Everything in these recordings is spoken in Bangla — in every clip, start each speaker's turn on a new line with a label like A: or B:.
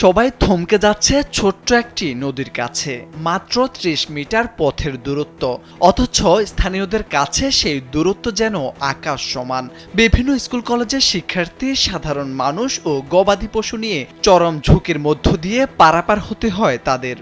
A: সবাই থমকে যাচ্ছে ছোট্ট একটি নদীর কাছে, মাত্র ত্রিশ মিটার পথের দূরত্ব। অথচ স্থানীয়দের কাছে সেই দূরত্ব যেন আকাশ সমান। বিভিন্ন স্কুল কলেজের শিক্ষার্থী, সাধারণ মানুষ ও গবাদি পশু নিয়ে চরম ঝুঁকির মধ্য দিয়ে পারাপার হতে হয় তাদের।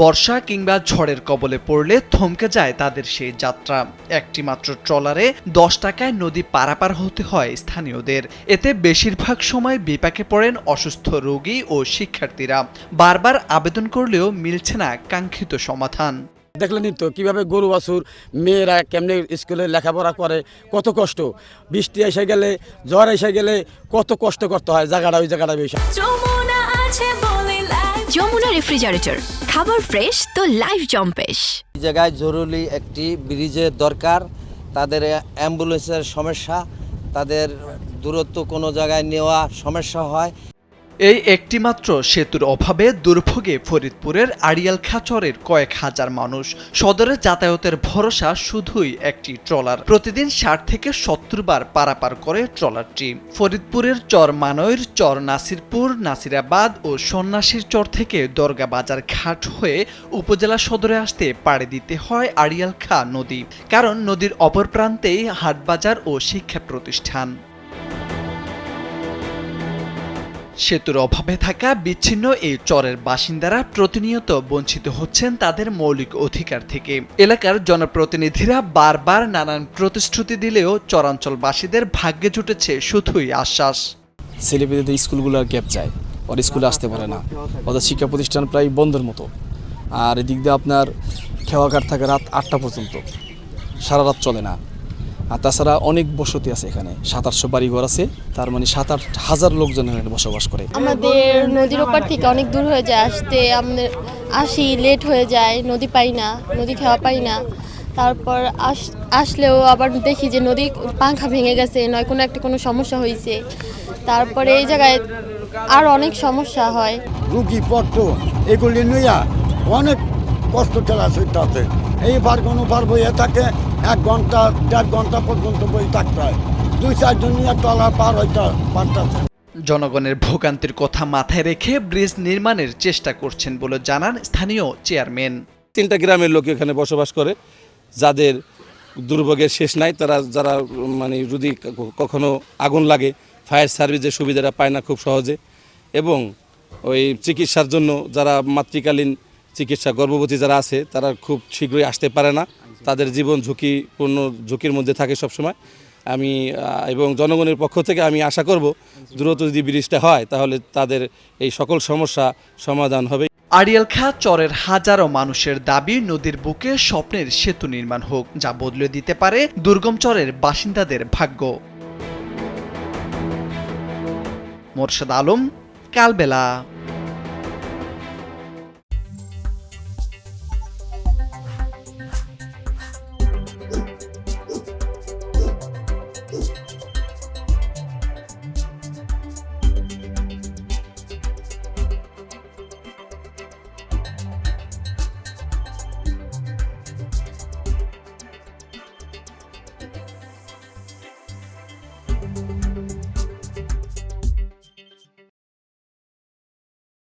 A: বর্ষা কিংবা ঝড়ের কবলে পড়লে থমকে যায় তাদের সেই যাত্রা। একটি মাত্র ট্রলারে দশ টাকায় নদী পারাপার হতে হয় স্থানীয়দের। এতে বেশিরভাগ সময় বিপাকে পড়েন অসুস্থ রোগী ও শিক্ষার্থীরা। বারবার আবেদন করলেও মিলছে না কাঙ্ক্ষিত সমাধান।
B: দেখলেনই তো কীভাবে গরু বাছুর মেয়েরা কেমনে স্কুলে লেখাপড়া করে কত কষ্ট। বৃষ্টি এসে গেলে জ্বর এসে গেলে কত কষ্ট করতে হয় জায়গাটা ওই জায়গাটা বেশি
C: আছে যমুনা রেফ্রিজারেটর, খাবার ফ্রেশ তো লাইফ জম্পেশ
D: এই জায়গায় জরুরি একটি ব্রিজের দরকার, তাদের অ্যাম্বুলেন্সের সমস্যা, তাদের দূরত্ব কোনো জায়গায় নেওয়া সমস্যা হয়।
A: এই একটিমাত্র সেতুর অভাবে দুর্ভোগে ফরিদপুরের আড়িয়াল খাচরের কয়েক হাজার মানুষ। সদরে যাতায়াতের ভরসা শুধুই একটি ট্রলার। প্রতিদিন ষাট থেকে সত্তর বার পারাপার করে ট্রলারটি। ফরিদপুরের চর মানৈর চর নাসিরপুর, নাসিরাবাদ ও সন্ন্যাসীর চর থেকে দরগা বাজার ঘাট হয়ে উপজেলা সদরে আসতে পাড়ি দিতে হয় আড়িয়াল খা নদী। কারণ নদীর অপর প্রান্তেই হাটবাজার ও শিক্ষা প্রতিষ্ঠান সেতুর অভাবে থাকা বিচ্ছিন্ন এই চরের বাসিন্দারা প্রতিনিয়ত বঞ্চিত হচ্ছেন তাদের মৌলিক অধিকার থেকে। এলাকার জনপ্রতিনিধিরা বারবার নানান প্রতিশ্রুতি দিলেও চরাঞ্চলবাসীদের ভাগ্যে জুটেছে শুধুই আশ্বাস।
E: ছেলেপেলেদের স্কুলগুলো আর গ্যাপ যায়, ওর স্কুলে আসতে পারে না। ওদের শিক্ষা প্রতিষ্ঠান প্রায় বন্ধের মতো। আর এদিক দিয়ে আপনার খেওয়াঘাট থাকে রাত আটটা পর্যন্ত। সারা রাত চলে না। আর তাছাড়া অনেক বসতি আছে এখানে। সাত আটশো বাড়িঘর আছে তার মানে সাত আট হাজার লোকজন এখানে বসবাস করে।
F: আমাদের নদীর ওপার থেকে অনেক দূর হয়ে যায় আসতে আমাদের আসি লেট হয়ে যায় নদী পাই না নদী খাওয়া পাই না। তারপর আস আসলেও আবার দেখি যে নদী পাংখা ভেঙে গেছে নয় কোনো একটা কোনো সমস্যা হয়েছে তারপরে এই জায়গায় আর অনেক সমস্যা হয়।
G: রুগী পত্র এগুলি নিয়ে অনেক কষ্ট চলাচলতে আছে এইবার কোনো বার বইয়ে থাকে এক ঘণ্টা দেড় ঘণ্টা পর্যন্ত বই থাকতে হয়। দুই চারজন নিয়ে টলা পার হইতে পারতেছে।
A: জনগণের ভোগান্তির কথা মাথায় রেখে ব্রিজ নির্মাণের চেষ্টা করছেন বলে জানান স্থানীয় চেয়ারম্যান।
H: তিনটা গ্রামের লোক এখানে বসবাস করে যাদের দুর্ভোগের শেষ নাই তারা যারা মানে যদি কখনো আগুন লাগে ফায়ার সার্ভিসের সুবিধাটা পায় না খুব সহজে। এবং ওই চিকিৎসার জন্য যারা মাতৃকালীন চিকিৎসা গর্ভবতী যারা আছে, তারা খুব শীঘ্রই আসতে পারে না। তাদের জীবন ঝুঁকিপূর্ণ ঝুঁকির মধ্যে থাকে সবসময়। আমি এবং জনগণের পক্ষ থেকে আমি আশা করব, দ্রুত যদি ব্রিজটা হয়, তাহলে তাদের এই সকল সমস্যা সমাধান হবে।
A: আড়িয়াল খা চরের হাজারো মানুষের দাবি, নদীর বুকে স্বপ্নের সেতু নির্মাণ হোক, যা বদলে দিতে পারে দুর্গম চরের বাসিন্দাদের ভাগ্য। মোরশেদ আলম, কালবেলা। Bye.